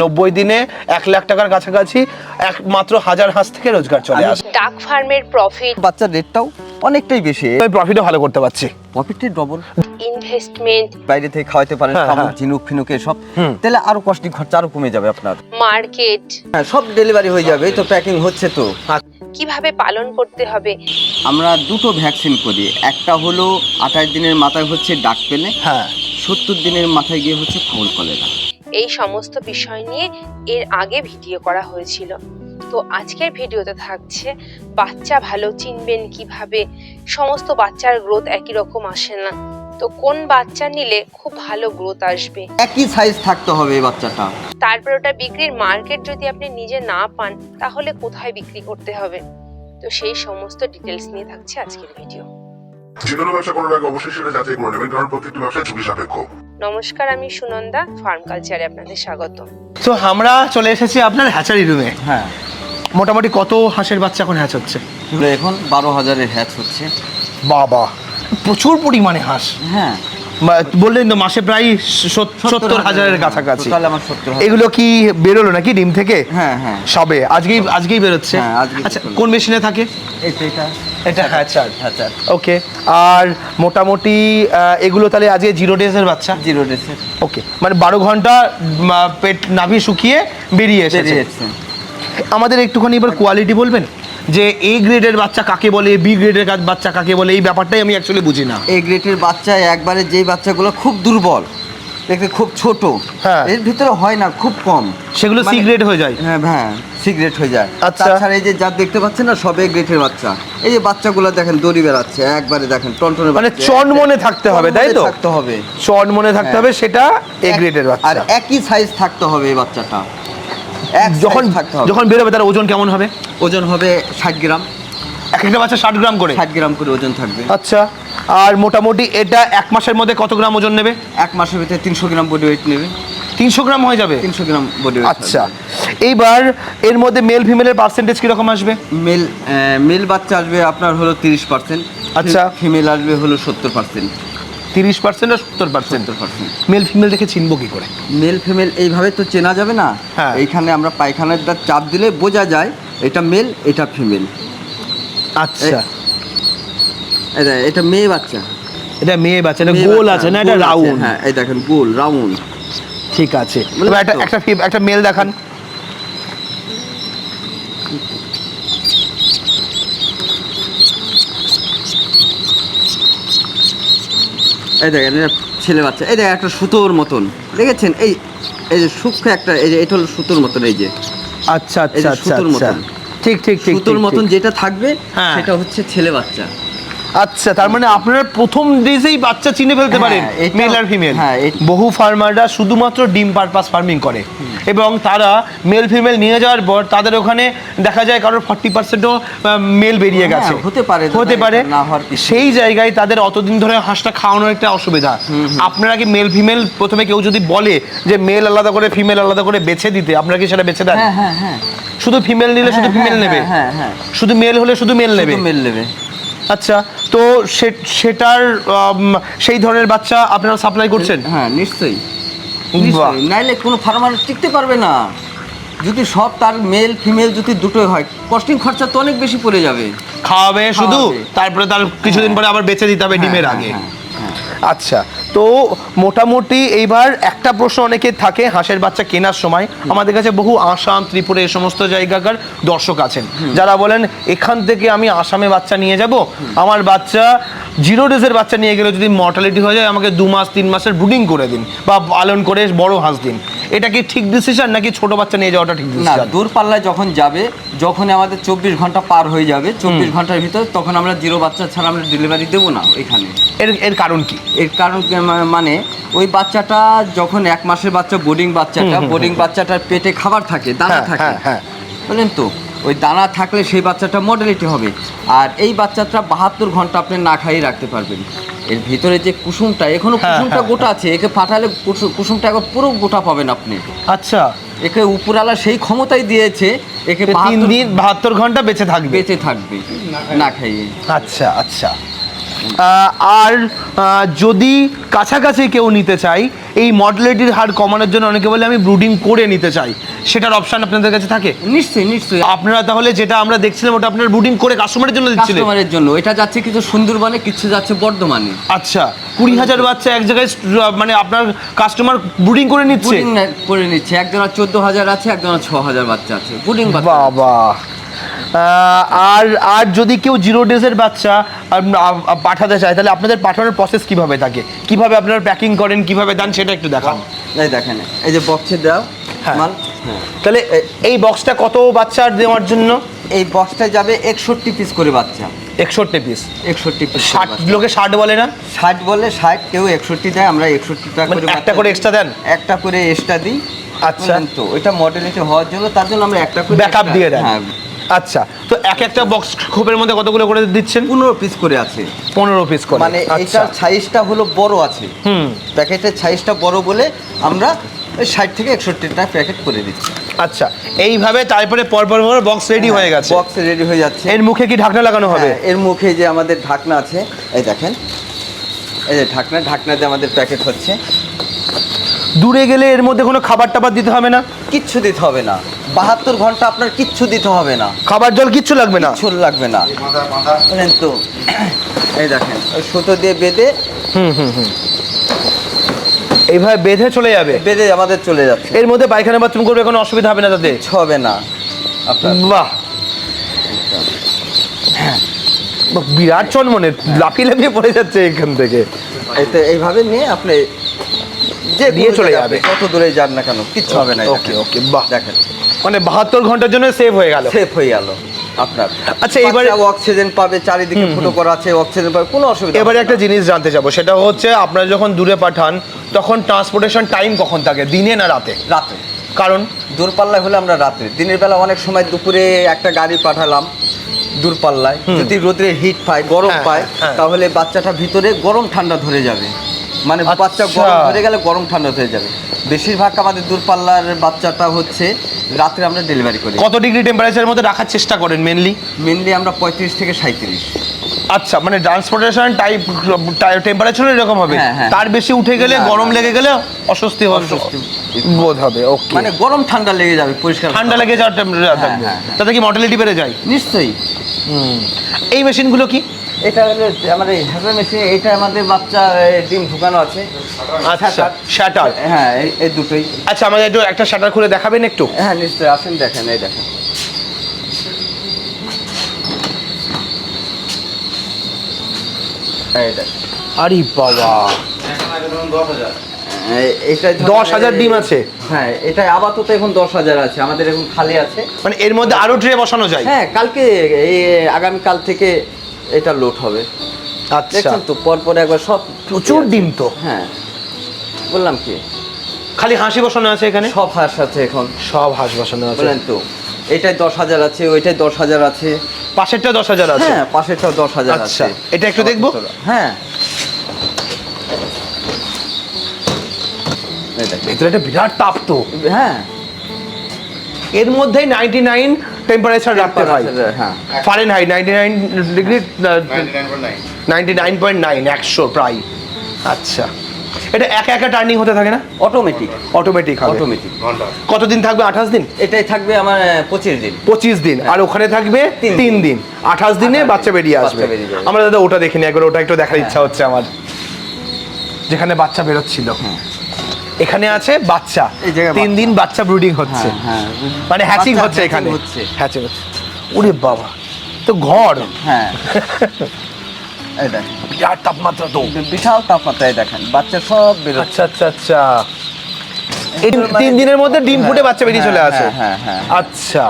নব্বই দিনে এক লাখ টাকার কাছাকাছি এক মাত্র হাজার হাঁস থেকে রোজগার চলে আসে। ডাক ফার্মের প্রফিট বাচ্চার রেটটাও অনেকটাই বেশি। আমি প্রফিটও ভালো করতে পারছি। প্রফিটই ডবল ইনভেস্টমেন্ট বাইরে থেকে খাওয়াতে পারেন হ্যাঁ, শামুক হ্যাঁ। ঝিনুক ফিনুক হুম। তাহলে আরও কস্টিং খরচা আরও কমে যাবে আপনার। মার্কেট হ্যাঁ সব ডেলিভারি হয়ে যাবে তো প্যাকিং হচ্ছে তো। কীভাবে পালন করতে হবে? আমরা দুটো ভ্যাকসিন করি। একটা হলো আঠাশ দিনের মাথায় হচ্ছে ডাক পেলে হ্যাঁ। সত্তর দিনের মাথায় গিয়ে হচ্ছে ফাউল কলেরা এই সমস্ত বিষয় নিয়ে এর আগে ভিডিও করা হয়েছিল। তো আজকের ভিডিওতে থাকছে বাচ্চা ভালো চিনবেন কীভাবে? সমস্ত বাচ্চার গ্রোথ একই রকম আসে না। তো কোন বাচ্চা নিলে খুব ভালো গ্রোথ আসবে? একই সাইজ থাকতে হবে এই বাচ্চাটা। তারপর ওটা বিক্রির মার্কেট যদি আপনি নিজে না পান তাহলে কোথায় বিক্রি করতে হবে? তো সেই সমস্ত ডিটেলস নিয়ে থাকছে আজকের ভিডিও যে কোনো ব্যবসা করার আগে অবশ্যই সেটা যাচাই করে নেবেন কারণ প্রত্যেকটি ব্যবসা ঝুঁকি সাপেক্ষ। নমস্কার আমি সুনন্দা ফার্ম কালচারে আপনাদের স্বাগত তো আমরা চলে এসেছি আপনার হ্যাচারি রুমে হ্যাঁ। মোটামুটি কত হাঁসের বাচ্চা এখন হ্যাচ হচ্ছে? এখন বারো হাজারের হ্যাচ হচ্ছে। বাবা প্রচুর পরিমাণে হাঁস। হ্যাঁ। বললেন তো মাসে প্রায় সত্তর হাজারের কাছাকাছি। এগুলো কি বেরোলো নাকি ডিম থেকে? হ্যাঁ হ্যাঁ। সবে। আজকেই আজকেই বেরোচ্ছে। হ্যাঁ, আচ্ছা কোন মেশিনে থাকে? তো এটা? এটা হ্যাচার হ্যাঁ স্যার ওকে আর মোটামুটি এগুলো তাহলে আজকে জিরো ডেজের বাচ্চা? জিরো ডেসের ওকে মানে বারো ঘণ্টা পেট নাভি শুকিয়ে বেরিয়ে এসেছে। আমাদের একটুখানি এবার কোয়ালিটি বলবেন? যে এ গ্রেডের বাচ্চা কাকে বলে বি গ্রেডের বাচ্চা কাকে বলে এই ব্যাপারটাই আমি অ্যাকচুয়ালি বুঝি না। এই গ্রেডের বাচ্চা একবারে যেই বাচ্চাগুলো খুব দুর্বল দেখতে খুব ছোট। হ্যাঁ। এর ভিতরে হয় না খুব কম। সেগুলো মানে- হয়ে যায়। হ্যাঁ হ্যাঁ সিগারেট হয়ে যায়। আচ্ছা। তাছাড়া এই যে যা দেখতে পাচ্ছেন না সবে গ্রেটের বাচ্চা। এই যে বাচ্চাগুলো দেখেন দড়ি বেড়াচ্ছে একবারে দেখেন টনটনে মানে বাচ্চা। চন মনে থাকতে হবে তাই তো? চনমনে থাকতে হবে। চন মনে থাকতে হবে সেটা এ গ্রেডের আর একই সাইজ থাকতে হবে এই বাচ্চাটা। এক যখন যখন বেরোবে তার ওজন কেমন হবে? ওজন হবে ষাট গ্রাম। এক একটা বাচ্চা ষাট গ্রাম করে? ষাট গ্রাম করে ওজন থাকবে। আচ্ছা। আর মোটামুটি এটা এক মাসের মধ্যে কত গ্রাম ওজন নেবে? এক মাসের ভিতরে তিনশো গ্রাম বডি ওয়েট নেবে। তিনশো গ্রাম হয়ে যাবে? তিনশো গ্রাম বডি আচ্ছা। এইবার এর মধ্যে মেল ফিমেলের পার্সেন্টেজ কীরকম আসবে? মেল মেল বাচ্চা আসবে আপনার হলো তিরিশ পার্সেন্ট আচ্ছা। ফিমেল আসবে হলো সত্তর পার্সেন্ট তিরিশ পার্সেন্ট আর সত্তর পার্সেন্ট পার্সেন্ট মেল ফিমেল দেখে চিনবো কি করে? মেল ফিমেল এইভাবে তো চেনা যাবে না। হ্যাঁ। এইখানে আমরা পায়খানার চাপ দিলে বোঝা যায় এটা মেল এটা ফিমেল আচ্ছা। এটা এটা মেয়ে বাচ্চা। এটা মেয়ে বাচ্চা এটা গোল আছে না? এটা রাউন্ড। হ্যাঁ এই দেখেন গোল রাউন্ড। ঠিক আছে। একটা একটা একটা মেল দেখান। এই দেখেন এটা ছেলে বাচ্চা। এই দেখেন একটা সুতোর মতন। দেখেছেন? এই এই যে সূক্ষ্ম একটা এই যে এটা হলো সুতোর মতন এই যে। আচ্ছা আচ্ছা আচ্ছা সুতোর আচ্ছা। মতন। ঠিক ঠিক ঠিক সুতোর মতন যেটা থাকবে হ্যাঁ। সেটা হচ্ছে ছেলে বাচ্চা। আচ্ছা তার মানে আপনারা প্রথম ডেজেই বাচ্চা চিনে ফেলতে হ্যাঁ, পারেন মেল আর ফিমেল হ্যাঁ, বহু ফার্মাররা শুধুমাত্র ডিম পারপাস ফার্মিং করে। এবং তারা মেল ফিমেল নিয়ে যাওয়ার পর তাদের ওখানে দেখা যায় কারোর ফর্টি পার্সেন্টও মেল বেরিয়ে হ্যাঁ, গেছে। হতে পারে হতে পারে। সেই জায়গায় তাদের অতদিন ধরে হাঁসটা খাওয়ানোর একটা অসুবিধা। আপনারা কি মেল ফিমেল প্রথমে কেউ যদি বলে যে মেল আলাদা করে ফিমেল আলাদা করে বেছে দিতে আপনারা কি সেটা বেছে দেন? হ্যাঁ হ্যাঁ হ্যাঁ। শুধু ফিমেল নিলে শুধু ফিমেল নেবে? হ্যাঁ হ্যাঁ। শুধু মেল হলে শুধু মেল নেবে? শুধু মেল নেবে। আচ্ছা তো সে- সেটার সেই ধরনের বাচ্চা আপনারা সাপ্লাই করছেন? হ্যাঁ নিশ্চয়ই। নাইলে কোনো ফার্মার টিকতে পারবে না। যদি সব তার মেল ফিমেল যদি দুটোই হয় কস্টিং খরচা তো অনেক বেশি পড়ে যাবে। খাওয়াবে শুধু? তারপরে তার কিছুদিন পরে আবার বেঁচে দিতে হবে ডিমের হ্যাঁ, আগে। হ্যাঁ, হ্যাঁ। আচ্ছা তো মোটামুটি এইবার একটা প্রশ্ন অনেকে থাকে হাঁসের বাচ্চা কেনার সময়। আমাদের কাছে বহু আসাম ত্রিপুরা এই সমস্ত জায়গাকার দর্শক আছেন। যারা বলেন এখান থেকে আমি আসামে বাচ্চা নিয়ে যাব? আমার বাচ্চা জিরো ডেজের বাচ্চা নিয়ে গেলে যদি মর্টালিটি হয়ে যায় আমাকে দু মাস তিন মাসের ব্রুডিং করে দিন বা পালন করে বড় হাঁস দিন। এটা কি ঠিক ডিসিশন নাকি ছোট বাচ্চা নিয়ে যাওয়াটা ঠিক না দূরপাল্লায় যখন যাবে যখন আমাদের চব্বিশ ঘণ্টা পার হয়ে যাবে চব্বিশ ঘণ্টার ভিতর তখন আমরা জিরো বাচ্চা ছাড়া আমরা ডেলিভারি দেবো না এখানে। এর এর কারণ কি? এর কারণ মানে ওই বাচ্চাটা যখন এক মাসের বাচ্চা বোর্ডিং বাচ্চাটা বোর্ডিং বাচ্চাটার পেটে খাবার থাকে দানা হ্যাঁ, থাকে হ্যাঁ, হ্যাঁ। বুঝলেন তো? ওই দানা থাকলে সেই বাচ্চাটা মডেলিটি হবে। আর এই বাচ্চাটা বাহাত্তর ঘণ্টা আপনি না খাইয়ে রাখতে পারবেন। এর ভিতরে যে কুসুমটা এখনও হ্যাঁ, কুসুমটা হ্যাঁ, গোটা আছে একে ফাটালে কুসু- কুসুমটা একবার পুরো গোটা পাবেন আপনি। আচ্ছা। একে উপরালা সেই ক্ষমতাই দিয়েছে একে তিন 72 দিন বাহাত্তর ঘণ্টা বেঁচে থাকবে। বেঁচে থাকবে না খাইয়ে। আচ্ছা আচ্ছা। আর যদি কাছাকাছি কেউ নিতে চাই এই মডেলিটির হার কমানোর জন্য অনেকে বলে আমি ব্রুডিং করে নিতে চাই। সেটার অপশান আপনাদের কাছে থাকে? নিশ্চয়ই নিশ্চয়ই। আপনারা তাহলে যেটা আমরা দেখছিলাম ওটা আপনার ব্রুডিং করে কাস্টমারের জন্য দিচ্ছিলেন। কাস্টমারের জন্য। এটা যাচ্ছে কিছু সুন্দরবনে কিছু যাচ্ছে বর্ধমানে। আচ্ছা কুড়ি হাজার বাচ্চা এক জায়গায় মানে আপনার কাস্টমার ব্রুডিং করে নিচ্ছে? করে নিচ্ছে। একজনা চোদ্দ হাজার আছে একজনা ছ হাজার বাচ্চা আছে। বাচ্চা বাবা। আর আর যদি কেউ জিরো ডেজের বাচ্চা পাঠাতে চায় তাহলে আপনাদের পাঠানোর প্রসেস কীভাবে থাকে? কীভাবে আপনারা প্যাকিং করেন কীভাবে দেন সেটা একটু দেখান। এই দেখেন এই যে বক্সে দাও হ্যাঁ। মাল হ্যাঁ। তাহলে এই বক্সটা কত বাচ্চার দেওয়ার জন্য? এই বক্সটায় যাবে একষট্টি পিস করে বাচ্চা। একষট্টি পিস একষট্টি পিস ষাট লোকে ষাট বলে না? ষাট বলে ষাট কেউ একষট্টি দেয় আমরা একষট্টি টাকা মানে করে একটা করে এক্সট্রা দেন? একটা করে এক্সট্রা দিই। আচ্ছা। তো ওইটা মডেলিটি হওয়ার জন্য তার জন্য আমরা একটা করে ব্যাকআপ দিয়ে দেন। হ্যাঁ আচ্ছা তো এক একটা বক্স খোপের মধ্যে কতগুলো করে দিচ্ছেন? পনেরো পিস করে আছে। পনেরো পিস করে মানে আচ্ছা। এটার সাইজটা হলো বড় আছে। হুম। প্যাকেটের সাইজটা বড় বলে আমরা ষাট থেকে একষট্টিটা প্যাকেট করে দিচ্ছি। আচ্ছা এইভাবে তারপরে পরপর পর বক্স রেডি হয়ে গেছে। বক্স রেডি হয়ে যাচ্ছে। এর মুখে কি ঢাকনা লাগানো হবে? হ্যাঁ, এর মুখে যে আমাদের ঢাকনা আছে এই দেখেন। এই যে ঢাকনা ঢাকনা দিয়ে আমাদের প্যাকেট হচ্ছে। দূরে গেলে এর মধ্যে কোনো খাবার টাবার দিতে হবে না? কিচ্ছু দিতে হবে না। বাহাত্তর ঘণ্টা আপনার কিচ্ছু দিতে হবে না। খাবার জল কিচ্ছু লাগবে না? ছোল লাগবে না। তো এই দেখেন ওই সুতো দিয়ে বেঁধে হুম হুম হুম। এইভাবে বেঁধে চলে যাবে? বেঁধে আমাদের চলে যাচ্ছে। এর মধ্যে পায়খানা বাথরুম করবে কোনো অসুবিধা হবে না তাতে? কিচ্ছু হবে না আপনার। বাহ। বিরাট চনমনে লাফিয়ে লাফিয়ে পড়ে যাচ্ছে এখান থেকে। এইভাবে নিয়ে আপনি যে দিয়ে চলে যাবে। কত দূরে যান না কেন কিচ্ছু হবে না ওকে ওকে বাহ। দেখেন। মানে বাহাত্তর ঘণ্টার জন্য সেভ হয়ে গেল। সেফ হয়ে গেল আপনার। আচ্ছা, এবারে- অক্সিজেন পাবে চারিদিকে ফুটো করা আছে অক্সিজেন পাবে কোনো অসুবিধা এবারে একটা জিনিস জানতে যাব সেটা হচ্ছে আপনারা যখন দূরে পাঠান তখন ট্রান্সপোর্টেশন টাইম কখন থাকে দিনে না রাতে? রাতে। কারণ? দূরপাল্লায় হলে আমরা রাত্রে দিনের বেলা অনেক সময় দুপুরে একটা গাড়ি পাঠালাম দূরপাল্লায়। যদি রোদের হিট পায় গরম হ্যাঁ, পায় হ্যাঁ। তাহলে বাচ্চাটা ভিতরে গরম ঠান্ডা ধরে যাবে। মানে বাচ্চা আচ্ছা। গরম ধরে গেলে গরম ঠান্ডা হয়ে যাবে। বেশিরভাগ আমাদের দূরপাল্লার বাচ্চাটা হচ্ছে রাত্রে আমরা ডেলিভারি করি। কত ডিগ্রি টেম্পারেচারের মধ্যে রাখার চেষ্টা করেন মেনলি মেনলি আমরা পঁয়ত্রিশ থেকে সাঁত্রিশ আচ্ছা মানে ট্রান্সপোর্টেশন টাইপ টেম্পারেচার এরকম হবে? হ্যাঁ, হ্যাঁ। তার বেশি উঠে গেলে গরম লেগে গেলে অস্বস্তি হবে বোধ হবে ওকে মানে গরম ঠান্ডা লেগে যাবে পরিষ্কার। ঠান্ডা লেগে যাওয়ার টেম্পারেচার হ্যাঁ, হ্যাঁ। তাতে কি মর্টালিটি বেড়ে যায়? নিশ্চয়ই। এই মেশিনগুলো কি? এটা হলো আমাদের হ্যাজার মেশিন এটা আমাদের বাচ্চা ডিম ঢুকানো আছে। আচ্ছা। শাটার? হ্যাঁ এই- দুটোই। আচ্ছা আমাদের একটু একটা শাটার খুলে দেখাবেন একটু? হ্যাঁ নিশ্চয়ই আসেন দেখেন এই দেখেন। আরে বাবা। এইটা ধরেন- দশ হাজার ডিম আছে? হ্যাঁ এটা আপাতত এখন দশ হাজার আছে আমাদের এখন খালি আছে। মানে এর মধ্যে আরও ট্রে বসানো যায়? হ্যাঁ কালকে এই আগামী কাল থেকে এটা লোড হবে। আচ্ছা। দেখছেন তো পর পর একবার সব প্রচুর ডিম তো। হ্যাঁ। বললাম কি? খালি হাসি বসানো আছে এখানে? সব হাঁস আছে এখন। সব হাঁস বসানো আছে। বলেন তো এটাই দশ হাজার আছে ওইটাই দশ হাজার আছে। পাশেরটা দশ হাজার আছে? হ্যাঁ পাশেরটাও দশ হাজার আচ্ছা, আছে। এটা একটু দেখব? হ্যাঁ। ভেতরে একটা বিরাট তাপ তো। হ্যাঁ। এর মধ্যেই নাইনটি নাইন টেম্পারেচার রাখতে হয়। হ্যাঁ। Fahrenheit ninety nine degree ninety nine point nine একশো প্রায়। আচ্ছা। এটা একা একা টার্নিং হতে থাকে না? অটোমেটিক অটোমেটিক হবে। অটোমেটিক কতদিন থাকবে? আঠাশ দিন? এটাই থাকবে আমার পঁচিশ দিন। পঁচিশ দিন। আর ওখানে থাকবে তিন তিন দিন। আঠাশ দিনে বাচ্চা বেরিয়ে আসবে। বেরিয়ে আমরা দাদা ওটা দেখিনি একবার ওটা একটু দেখার ইচ্ছা হচ্ছে আমার। যেখানে বাচ্চা বেরোচ্ছিল। এখানে আছে বাচ্চা। তিন দিন বাচ্চা ব্রুডিং হচ্ছে। হ্যাঁ হ্যাঁ মানে হ্যাচিং হচ্ছে এখানে। হচ্ছে। হ্যাচিং হচ্ছে। ওরে বাবা তো ঘর। হ্যাঁ। বিরাট তাপমাত্রা তো। বিশাল তাপমাত্রায় দেখেন। বাচ্চা সব আচ্ছা আচ্ছা আচ্ছা। তিন দিনের মধ্যে ডিম ফুটে বাচ্চা বেরিয়ে চলে হ্যাঁ, আসে। হ্যাঁ, হ্যাঁ। আচ্ছা।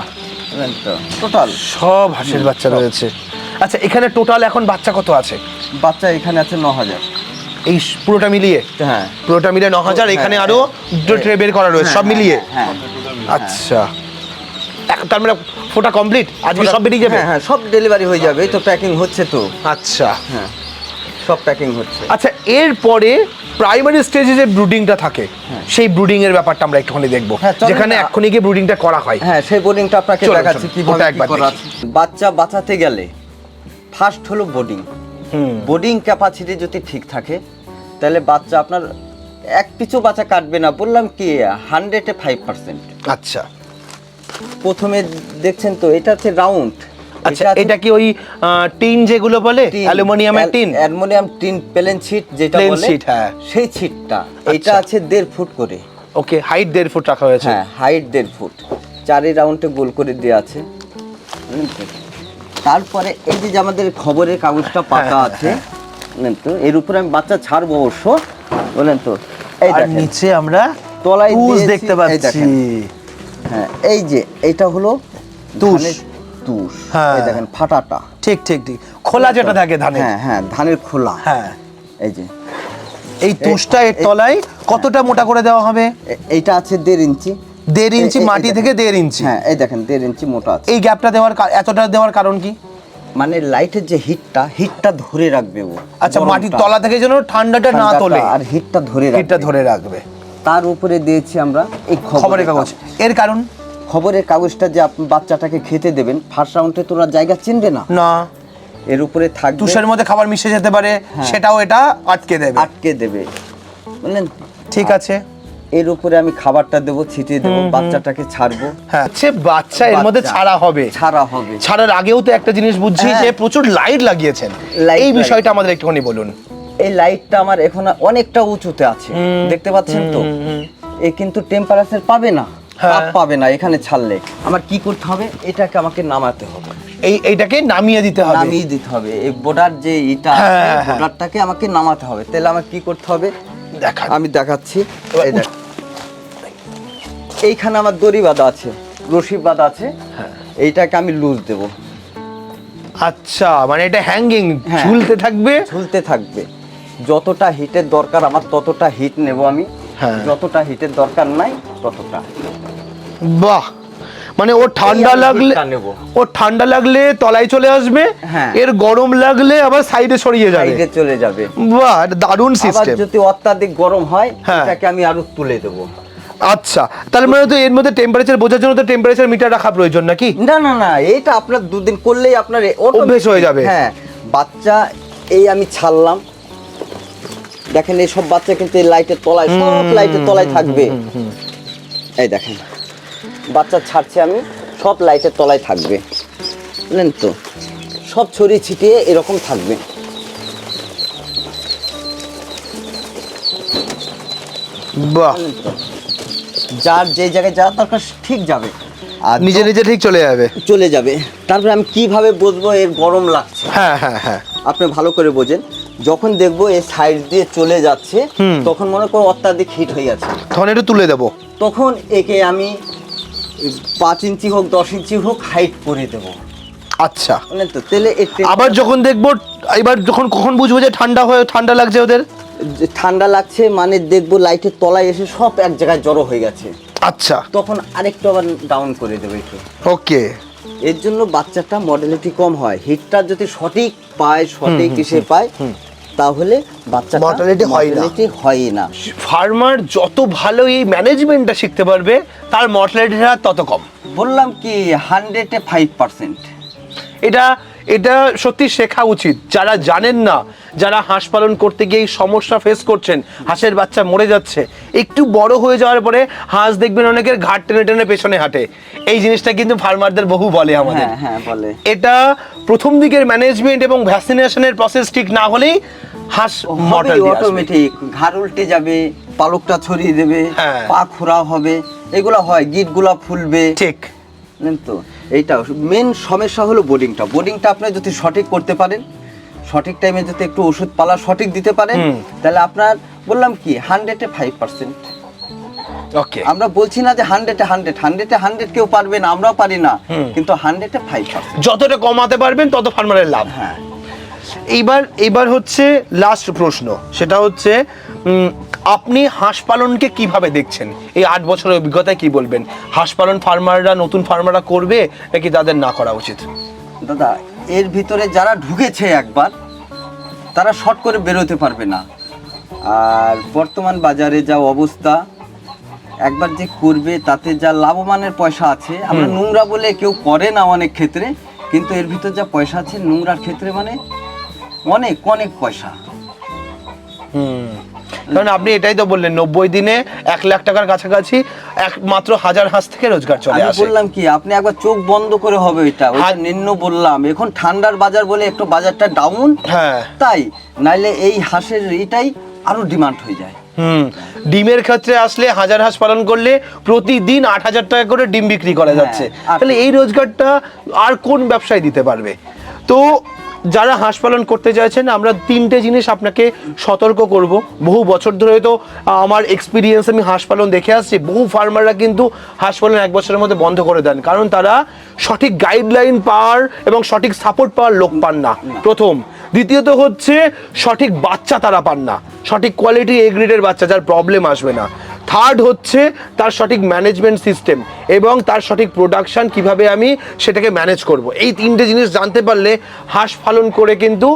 টোটাল সব হাঁসের বাচ্চা রয়েছে। আচ্ছা এখানে টোটাল এখন বাচ্চা কত আছে? বাচ্চা এখানে আছে ন হাজার এই পুরোটা মিলিয়ে? হ্যাঁ। পুরোটা মিলিয়ে ন হাজার এখানে হ্যাঁ, আরও দুটো ট্রে বের করা রয়েছে সব মিলিয়ে? হ্যাঁ আচ্ছা। তার মানে ফোটা কমপ্লিট আজকে সব বেরিয়ে যাবে? হ্যাঁ হ্যাঁ সব ডেলিভারি হয়ে যাবে তো প্যাকিং হচ্ছে তো। আচ্ছা। হ্যাঁ সব প্যাকিং হচ্ছে। আচ্ছা এরপরে প্রাইমারি স্টেজে যে ব্রুডিংটা থাকে সেই ব্রুডিং এর ব্যাপারটা আমরা একটুখানি দেখব। হ্যাঁ, যেখানে। এক্ষুনি গিয়ে ব্রুডিংটা করা হয়। হ্যাঁ সেই বোর্ডিংটা আপনাকে দেখাচ্ছি কীভাবে করা বাচ্চা বাঁচাতে গেলে ফার্স্ট হলো বোর্ডিং হুম। বোর্ডিং ক্যাপাসিটি যদি ঠিক থাকে তাহলে বাচ্চা আপনার এক পিছু বাচ্চা কাটবে না বললাম কি হান্ড্রেডে ফাইভ পার্সেন্ট আচ্ছা। প্রথমে দেখছেন তো এটা হচ্ছে রাউন্ড আচ্ছা এটা কি ওই টিন যেগুলো বলে? অ্যালুমিনিয়ামের tin? Aluminium tin plain sheet যেটা বলে sheet, হ্যাঁ। সেই শিটটা এটা আচ্ছা। আছে দেড় ফুট করে। ওকে হাইট দেড় ফুট রাখা হয়েছে। হ্যাঁ হাইট দেড় ফুট। চারি রাউন্ডে গোল করে দেওয়া আছে। তারপরে এই যে যে আমাদের খবরের কাগজটা পাতা হ্যাঁ, আছে বুঝলেন তো এর উপরে আমি বাচ্চা ছাড়বো অবশ্য বলেন তো। এই আর নিচে আমরা তলায় তুষ দেখতে পাচ্ছি। হ্যাঁ এই যে এটা হলো তুষ। তুষ। হ্যাঁ। এই দেখেন ফাটাটা। ঠিক ঠিক ঠিক। খোলা যেটা থাকে ধানে হ্যাঁ হ্যাঁ ধানের খোলা। হ্যাঁ। এই যে। এই তুষটা এর তলায় কতটা মোটা করে দেওয়া হবে? এইটা আছে দেড় ইঞ্চি। দেড় ইঞ্চি মাটি থেকে দেড় ইঞ্চি। হ্যাঁ এই দেখেন দেড় ইঞ্চি মোটা আছে। এই গ্যাপটা দেওয়ার এতটা দেওয়ার কারণ কি? মানে লাইটের যে হিটটা হিটটা ধরে রাখবে ও। আচ্ছা মাটির তলা থেকে যেন ঠান্ডাটা না তোলে। আর হিটটা ধরে হিটটা ধরে রাখবে। তার উপরে দিয়েছি আমরা এই খবরের কাগজ। এর কারণ? খবরের কাগজটা যে আপনি বাচ্চাটাকে খেতে দেবেন ফার্স্ট রাউন্ডে তোরা জায়গা চিনবে না। না। এর উপরে থাকবে তুষের মধ্যে খাবার মিশে যেতে পারে সেটাও এটা আটকে দেবে। আটকে দেবে। বুঝলেন ঠিক আছে। এর উপরে আমি খাবারটা দেবো ছিটিয়ে দেবো বাচ্চাটাকে ছাড়বো। হ্যাঁ সে বাচ্চা এর মধ্যে ছাড়া হবে। ছাড়া হবে। ছাড়ার আগেও তো একটা জিনিস বুঝছি হ্যাঁ। যে প্রচুর লাইট লাগিয়েছেন। এই বিষয়টা আমাদের একটুখানি বলুন। এই লাইটটা আমার এখন অনেকটা উঁচুতে আছে। দেখতে পাচ্ছেন তো? এ কিন্তু টেম্পারেচার পাবে না। হ্যাঁ। তাপ পাবে না এখানে ছাড়লে। আমার কি করতে হবে? এটাকে আমাকে নামাতে হবে। এই এইটাকে নামিয়ে দিতে হবে। নামিয়ে দিতে হবে। এই বোর্ডার যে ইটা হ্যাঁ, হ্যাঁ। বোর্ডারটাকে আমাকে নামাতে হবে। তাহলে আমার কি করতে হবে? আমি দেখাচ্ছি। এই দেখ। এইখানে আমার দড়ি বাঁধা আছে রশি বাঁধা আছে। হ্যাঁ। এইটাকে আমি লুজ দেব। আচ্ছা মানে এটা হ্যাঙ্গিং হ্যাঁ। ঝুলতে থাকবে? ঝুলতে থাকবে। যতটা হিটের দরকার আমার ততটা হিট নেব আমি। হ্যাঁ। যতটা হিটের দরকার নাই ততটা। বাহ! মানে ও ঠান্ডা লাগলে। ও ঠান্ডা লাগলে তলায় চলে আসবে হ্যাঁ। এর গরম লাগলে আবার সাইডে সরিয়ে যাবে। সাইডে চলে যাবে। বাহ এটা দারুণ সিস্টেম যদি অত্যাধিক গরম হয় হ্যাঁ। এটাকে আমি আরও তুলে দেবো। আচ্ছা তার মানে তো এর মধ্যে টেম্পারেচার বোঝার জন্য তো টেম্পারেচার মিটার রাখা প্রয়োজন নাকি? না না না এইটা আপনার দুদিন করলেই আপনার অভ্যেস হয়ে যাবে। হ্যাঁ বাচ্চা এই আমি ছাড়লাম। দেখেন এই সব বাচ্চা কিন্তু এই লাইটের তলায় সব লাইটের তলায় থাকবে। এই দেখেন। বাচ্চা ছাড়ছে আমি সব লাইটের তলায় থাকবে। বুঝলেন তো? সব ছড়িয়ে ছিটিয়ে এরকম থাকবে। বাহ। যার যে জায়গায় যাওয়ার দরকার ঠিক যাবে। আর নিজে নিজে ঠিক চলে যাবে। চলে যাবে। তারপরে আমি কীভাবে বুঝব এর গরম লাগছে? হ্যাঁ হ্যাঁ হ্যাঁ। আপনি ভালো করে বোঝেন। যখন দেখব এই সাইড দিয়ে চলে যাচ্ছে। তখন মনে করো অত্যাধিক হিট হয়ে যাচ্ছে তখন একটু তুলে দেবো। তখন একে আমি পাঁচ ইঞ্চি হোক দশ ইঞ্চি হোক হাইট করে দেবো। আচ্ছা। বুঝলেন তো তেলে আবার যখন দেখব এবার যখন কখন বুঝব যে ঠান্ডা হয়ে ঠান্ডা লাগছে ওদের? ঠান্ডা লাগছে মানে দেখব লাইটের তলায় এসে সব এক জায়গায় জড়ো হয়ে গেছে। আচ্ছা। তখন আরেকটু আবার ডাউন করে দেবো একটু। ওকে। এর জন্য বাচ্চাটা মডেলিটি কম হয়। হিটটা যদি সঠিক পায় সঠিক এসে পায় তাহলে বাচ্চা মর্টালিটি হয় না। ঠিক হয় না। ফার্মার যত ভালো এই ম্যানেজমেন্টটা শিখতে পারবে তার মর্টালিটিটা তত কম। বললাম কি হান্ড্রেডে ফাইভ পার্সেন্ট এটা এটা সত্যি শেখা উচিত। যারা জানেন না যারা হাঁস পালন করতে গিয়ে এই সমস্যা ফেস করছেন হাঁসের বাচ্চা মরে যাচ্ছে একটু বড় হয়ে যাওয়ার পরে হাঁস দেখবেন অনেকের ঘাট টেনে টেনে পেছনে হাঁটে। এই জিনিসটা কিন্তু ফার্মারদের বহু বলে আমাদের। হ্যাঁ হ্যাঁ বলে। এটা প্রথম দিকের ম্যানেজমেন্ট এবং ভ্যাকসিনেশনের প্রসেস ঠিক না হলেই হাঁস অটোমেটিক ঘাড় উল্টে যাবে পালকটা ছড়িয়ে দেবে হ্যাঁ। পা খোরা হবে এগুলো হয় গিটগুলা ফুলবে। ঠিক। তো? এইটা মেন সমস্যা হলো বোর্ডিংটা বোর্ডিংটা আপনি যদি সঠিক করতে পারেন সঠিক টাইমে যদি একটু ওষুধ পালা সঠিক দিতে পারেন তাহলে আপনার বললাম কি হান্ড্রেডে ফাইভ পার্সেন্ট ওকে আমরা বলছি না যে হান্ড্রেডে হান্ড্রেড হান্ড্রেডে হান্ড্রেড কেউ পারবে না আমরাও পারি না। কিন্তু হান্ড্রেডে ফাইভ পার্সেন্ট যতটা কমাতে পারবেন তত ফার্মারের লাভ। হ্যাঁ। এইবার এইবার হচ্ছে লাস্ট প্রশ্ন। সেটা হচ্ছে আপনি হাঁস পালনকে কীভাবে দেখছেন? এই আট বছরের অভিজ্ঞতায় কি বলবেন? হাঁস পালন ফার্মাররা নতুন ফার্মাররা করবে নাকি তাদের না করা উচিত? দাদা এর ভিতরে যারা ঢুকেছে একবার তারা শর্ট করে বেরোতে পারবে না। আর বর্তমান বাজারে যা অবস্থা একবার যে করবে তাতে যা লাভবানের পয়সা আছে আমরা নোংরা বলে কেউ করে না অনেক ক্ষেত্রে কিন্তু এর ভিতর যা পয়সা আছে নোংরার ক্ষেত্রে মানে অনেক অনেক পয়সা। হুম। কারণ আপনি এটাই তো বললেন নব্বই দিনে এক লাখ টাকার কাছাকাছি এক মাত্র হাজার হাঁস থেকে রোজগার চলে আসে। বললাম কি আপনি একবার চোখ বন্ধ করে হবে এটা ওইটা হাত- নিম্ন বললাম। এখন ঠান্ডার বাজার বলে একটু বাজারটা ডাউন হ্যাঁ। তাই নাইলে এই হাঁসের এটাই আরও ডিমান্ড হয়ে যায়। হুম ডিমের ক্ষেত্রে আসলে হাজার হাঁস পালন করলে প্রতিদিন আট হাজার টাকা করে ডিম বিক্রি করা হ্যাঁ, যাচ্ছে। তাহলে এই রোজগারটা আর কোন ব্যবসায় দিতে পারবে? তো যারা হাঁস পালন করতে চাইছেন, আমরা তিনটে জিনিস আপনাকে সতর্ক করব। বহু বছর ধরে তো আমার এক্সপিরিয়েন্স আমি হাঁস পালন দেখে আসছি। বহু ফার্মাররা কিন্তু হাঁস পালন এক বছরের মধ্যে বন্ধ করে দেন। কারণ তারা সঠিক গাইডলাইন পাওয়ার এবং সঠিক সাপোর্ট পাওয়ার লোক পান না। প্রথম। দ্বিতীয়ত হচ্ছে, সঠিক বাচ্চা তারা পান না। সঠিক কোয়ালিটি এ গ্রেডের বাচ্চা, যার প্রবলেম আসবে না। থার্ড হচ্ছে তার সঠিক ম্যানেজমেন্ট সিস্টেম এবং তার সঠিক প্রোডাকশান কীভাবে আমি সেটাকে ম্যানেজ করব। এই তিনটে জিনিস জানতে পারলে হাঁস ফালন করে কিন্তু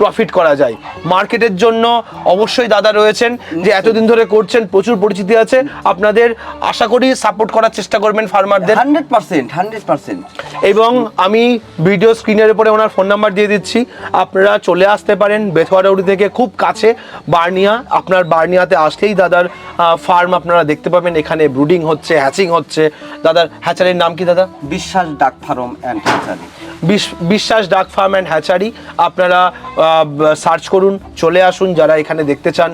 প্রফিট করা যায়। মার্কেটের জন্য অবশ্যই দাদা রয়েছেন যে এতদিন ধরে করছেন প্রচুর পরিচিতি আছে। আপনাদের আশা করি সাপোর্ট করার চেষ্টা করবেন ফার্মারদের হান্ড্রেড পার্সেন্ট হান্ড্রেড পার্সেন্ট। এবং আমি ভিডিও স্ক্রিনের উপরে ওনার ফোন নাম্বার দিয়ে দিচ্ছি। আপনারা চলে আসতে পারেন বেথুয়ারৌড়ি থেকে খুব কাছে বার্নিয়া। আপনার বার্নিয়াতে আসলেই দাদার ফার্ম আপনারা দেখতে পাবেন। এখানে ব্রুডিং হচ্ছে হ্যাচিং হচ্ছে। দাদার হ্যাচারির নাম কি দাদা? বিশ্বাস ডাক ফার্ম অ্যান্ড হ্যাচারি বিশ- Biswas duck farm and hatchery আপনারা সার্চ করুন, চলে আসুন। যারা এখানে দেখতে চান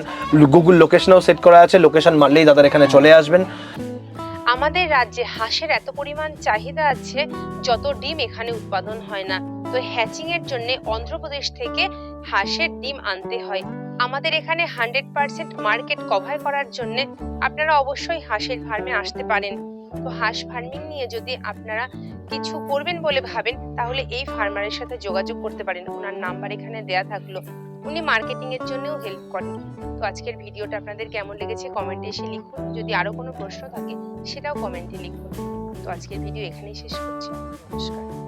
গুগল লোকেশনও সেট করা আছে। লোকেশন মারলেই দাদার এখানে চলে আসবেন। আমাদের রাজ্যে হাঁসের এত পরিমাণ চাহিদা আছে, যত ডিম এখানে উৎপাদন হয় না। তো হ্যাচিং এর জন্য অন্ধ্রপ্রদেশ থেকে হাঁসের ডিম আনতে হয়। আমাদের এখানে হান্ড্রেড পার্সেন্ট মার্কেট কভার করার জন্য আপনারা অবশ্যই হাঁসের ফার্মে আসতে পারেন। তো হাঁস ফার্মিং নিয়ে যদি আপনারা কিছু করবেন বলে ভাবেন, তাহলে এই ফার্মারের সাথে যোগাযোগ করতে পারেন। ওনার নাম্বার এখানে দেয়া থাকল। উনি মার্কেটিং এর জন্যও হেল্প করেন। তো আজকের ভিডিওটা আপনাদের কেমন লেগেছে কমেন্টে এসে লিখুন। যদি আরও কোনো প্রশ্ন থাকে, সেটাও কমেন্টে লিখুন। তো আজকের ভিডিও এখানেই শেষ করছি। নমস্কার।